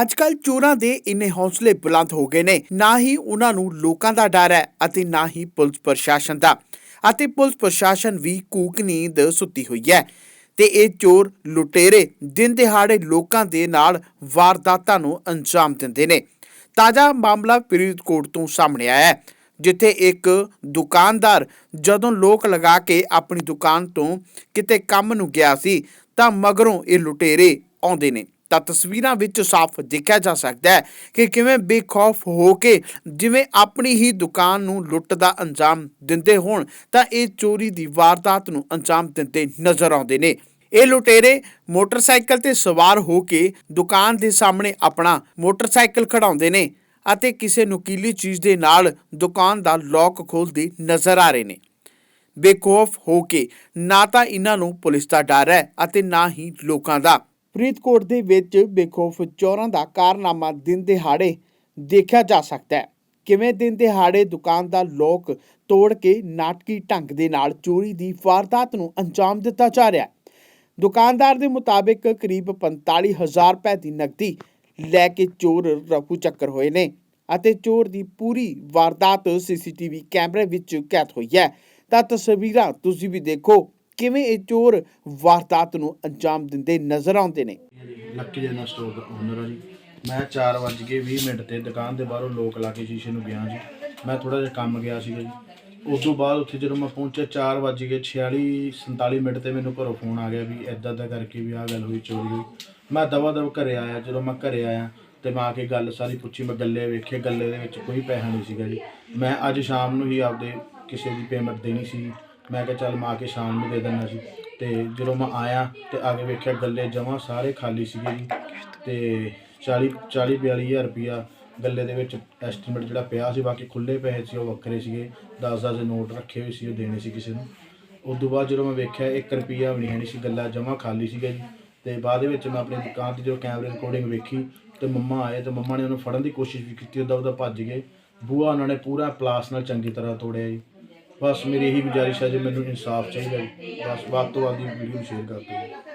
ਅੱਜ ਅੱਜਕੱਲ ਚੋਰਾਂ ਦੇ ਇੰਨੇ ਹੌਸਲੇ ਬੁਲੰਦ ਹੋ ਗਏ ਨੇ। ਨਾ ਹੀ ਉਹਨਾਂ ਨੂੰ ਲੋਕਾਂ ਦਾ ਡਰ ਹੈ ਅਤੇ ਨਾ ਹੀ ਪੁਲਿਸ ਪ੍ਰਸ਼ਾਸਨ ਦਾ। ਅਤੇ ਪੁਲਿਸ ਪ੍ਰਸ਼ਾਸਨ ਵੀ ਕੂਕ ਨੀਂਦ ਸੁੱਤੀ ਹੋਈ ਹੈ। ਤੇ ਇਹ ਚੋਰ ਲੁਟੇਰੇ, ਦਿਨ ਦਿਹਾੜੇ ਲੋਕਾਂ ਦੇ ਨਾਲ ਵਾਰਦਾਤਾਂ ਨੂੰ ਅੰਜਾਮ ਦਿੰਦੇ ਨੇ। ਤਾਜ਼ਾ ਮਾਮਲਾ ਫਰੀਦਕੋਟ ਤੋਂ ਸਾਹਮਣੇ ਆਇਆ ਹੈ, ਜਿੱਥੇ ਇੱਕ ਦੁਕਾਨਦਾਰ ਜਦੋਂ ਲੋਕ ਲਗਾ ਕੇ ਆਪਣੀ ਦੁਕਾਨ ਤੋਂ ਕਿਤੇ ਕੰਮ ਨੂੰ ਗਿਆ ਸੀ ਤਾਂ ਮਗਰੋਂ ਇਹ ਲੁਟੇਰੇ ਆਉਂਦੇ ਨੇ। ਤਾਂ ਤਸਵੀਰਾਂ ਵਿੱਚ ਸਾਫ਼ ਦੇਖਿਆ ਜਾ ਸਕਦਾ ਹੈ ਕਿ ਕਿਵੇਂ ਬੇਖੌਫ ਹੋ ਕੇ ਜਿਵੇਂ ਆਪਣੀ ਹੀ ਦੁਕਾਨ ਨੂੰ ਲੁੱਟ ਦਾ ਅੰਜਾਮ ਦਿੰਦੇ ਹੋਣ, ਤਾਂ ਇਹ ਚੋਰੀ ਦੀ ਵਾਰਦਾਤ ਨੂੰ ਅੰਜਾਮ ਦਿੰਦੇ ਨਜ਼ਰ ਆਉਂਦੇ ਨੇ। ਇਹ ਲੁਟੇਰੇ ਮੋਟਰਸਾਈਕਲ ਤੇ ਸਵਾਰ ਹੋ ਕੇ ਦੁਕਾਨ ਦੇ ਸਾਹਮਣੇ ਆਪਣਾ ਮੋਟਰਸਾਈਕਲ ਖੜਾਉਂਦੇ ਨੇ ਅਤੇ ਕਿਸੇ ਨੁਕੀਲੀ ਚੀਜ਼ ਦੇ ਨਾਲ ਦੁਕਾਨ ਦਾ ਲੋਕ ਖੋਲਦੇ ਨਜ਼ਰ ਆ ਰਹੇ ਨੇ। ਬੇਖੌਫ ਹੋ ਕੇ ਨਾ ਤਾਂ ਇਹਨਾਂ ਨੂੰ ਪੁਲਿਸ ਦਾ ਡਰ ਹੈ ਅਤੇ ਨਾ ਹੀ ਲੋਕਾਂ ਦਾ। ਫਰੀਦਕੋਟ ਦੇ ਵਿੱਚ ਬੇਖੌਫ ਚੋਰਾਂ ਦਾ ਕਾਰਨਾਮਾ ਦਿਨ ਦਿਹਾੜੇ ਦੇਖਿਆ ਜਾ ਸਕਦਾ ਹੈ। ਕਿਵੇਂ ਦਿਨ ਦਿਹਾੜੇ ਦੁਕਾਨ ਦਾ ਲੋਕ ਤੋੜ ਕੇ ਨਾਟਕੀ ਢੰਗ ਦੇ ਨਾਲ ਚੋਰੀ ਦੀ ਵਾਰਦਾਤ ਨੂੰ ਅੰਜਾਮ ਦਿੱਤਾ ਜਾ ਰਿਹਾ ਹੈ। ਦੁਕਾਨਦਾਰ ਦੇ ਮੁਤਾਬਿਕ ਕਰੀਬ 45000 ਰੁਪਏ ਦੀ ਨਕਦੀ ਲੈ ਕੇ ਚੋਰ ਰਫੂ ਚੱਕਰ ਹੋਏ ਨੇ ਅਤੇ ਚੋਰ ਦੀ ਪੂਰੀ ਵਾਰਦਾਤ ਸੀਸੀਟੀਵੀ ਕੈਮਰੇ ਵਿੱਚ ਕੈਦ ਹੋਈ ਹੈ। ਤਾਂ ਤਸਵੀਰਾਂ ਤੁਸੀਂ ਵੀ ਦੇਖੋ। ਕਿਵੇਂ ਇਹ ਚੋਰ ਵਾਰਦਾਤ ਨੂੰ ਅੰਜਾਮ ਦਿੰਦੇ ਨਜ਼ਰ ਆਉਂਦੇ ਨੇ? ਲੱਕੀ ਜਨਾ ਸਟੋਰ ਦਾ ਓਨਰ ਆ ਜੀ। ਮੈਂ 4:20 ਮਿੰਟ ਤੇ ਦੁਕਾਨ ਦੇ ਬਾਹਰੋਂ ਲੋਕ ਲਾ ਕੇ ਸ਼ੀਸ਼ੇ ਨੂੰ ਗਿਆ ਜੀ। ਮੈਂ ਥੋੜਾ ਜਿਹਾ ਕੰਮ ਗਿਆ ਸੀਗਾ ਜੀ। ਉਸ ਤੋਂ ਬਾਅਦ ਉੱਥੇ ਜਦੋਂ ਮੈਂ ਪਹੁੰਚਿਆ 4:46 47 ਮਿੰਟ ਤੇ ਮੈਨੂੰ ਘਰੋਂ ਫੋਨ ਆ ਗਿਆ ਵੀ ਐਦਾਂ ਦਾ ਕਰਕੇ ਵੀ ਆਹ ਗੱਲ ਹੋਈ, ਚੋਰੀ ਹੋਈ। ਮੈਂ ਦਵਾ ਦਵ ਘਰੇ ਆਇਆ, ਜਦੋਂ ਮੈਂ ਘਰੇ ਆਇਆ ਤੇ ਮੈਂ ਆ ਕੇ ਗੱਲ ਸਾਰੀ ਪੁੱਛੀ, ਮੈਂ ਗੱਲੇ ਵੇਖੇ, ਗੱਲੇ ਦੇ ਵਿੱਚ ਕੋਈ ਪੈਸਾ ਨਹੀਂ ਸੀਗਾ ਜੀ। ਮੈਂ ਅੱਜ ਸ਼ਾਮ ਨੂੰ ਹੀ ਆਪਦੇ ਕਿਸੇ ਦੀ ਪੇਮੈਂਟ ਦੇਣੀ ਸੀ। ਮੈਂ ਕਿਹਾ ਚੱਲ ਮਾਂ ਕੇ ਸ਼ਾਮ ਨੂੰ ਦੇ ਦਿੰਦਾ ਸੀ। ਤੇ ਜਦੋਂ ਮੈਂ ਆਇਆ ਤੇ ਆ ਕੇ ਵੇਖਿਆ ਗੱਲੇ ਜਮਾਂ ਸਾਰੇ ਖਾਲੀ ਸੀਗੇ ਜੀ। ਤੇ 40 40 42000 ਰੁਪਿਆ ਗੱਲੇ ਦੇ ਵਿੱਚ ਐਸਟੀਮੇਟ ਜਿਹੜਾ ਪਿਆ ਸੀ, ਬਾਕੀ ਖੁੱਲੇ ਪੈਸੇ ਸੀ, ਉਹ ਵੱਖਰੇ ਸੀਗੇ। 10-10 ਦੇ ਨੋਟ ਰੱਖੇ ਹੋਏ ਸੀ, ਉਹ ਦੇਣੇ ਸੀ ਕਿਸੇ ਨੂੰ। ਉਸ ਤੋਂ ਬਾਅਦ ਜਦੋਂ ਮੈਂ ਵੇਖਿਆ 1 ਰੁਪਿਆ ਵੀ ਨਹੀਂ ਹੈ ਨਹੀਂ ਸੀ, ਗੱਲਾ ਜਮਾਂ ਖਾਲੀ ਸੀਗਾ ਜੀ। ਤੇ ਬਾਅਦ ਵਿੱਚ ਮੈਂ ਆਪਣੀ ਦੁਕਾਨ ਤੇ ਜਦੋਂ ਕੈਮਰੇ ਰਿਕਾਰਡਿੰਗ ਵੇਖੀ ਤੇ ਮੰਮਾ ਆਏ ਤੇ ਮੰਮਾ ਨੇ ਉਹਨੂੰ ਫੜਨ ਦੀ ਕੋਸ਼ਿਸ਼ ਵੀ ਕੀਤੀ, ਉਹਦਾ ਉਹਦਾ ਭੱਜ ਗਏ। ਬੂਆ ਉਹਨਾਂ ਨੇ ਪੂਰਾ ਪਲਾਸ ਨਾਲ ਚੰਗੀ ਤਰ੍ਹਾਂ ਤੋੜਿਆ ਜੀ। ਬਸ ਮੇਰੀ ਇਹੀ ਗੁਜ਼ਾਰਿਸ਼ ਹੈ ਜੀ ਮੈਨੂੰ ਇਨਸਾਫ ਚਾਹੀਦਾ ਜੀ। ਬਸ ਵੱਧ ਤੋਂ ਵੱਧ ਵੀਡੀਓ ਸ਼ੇਅਰ ਕਰ ਦਿਓ।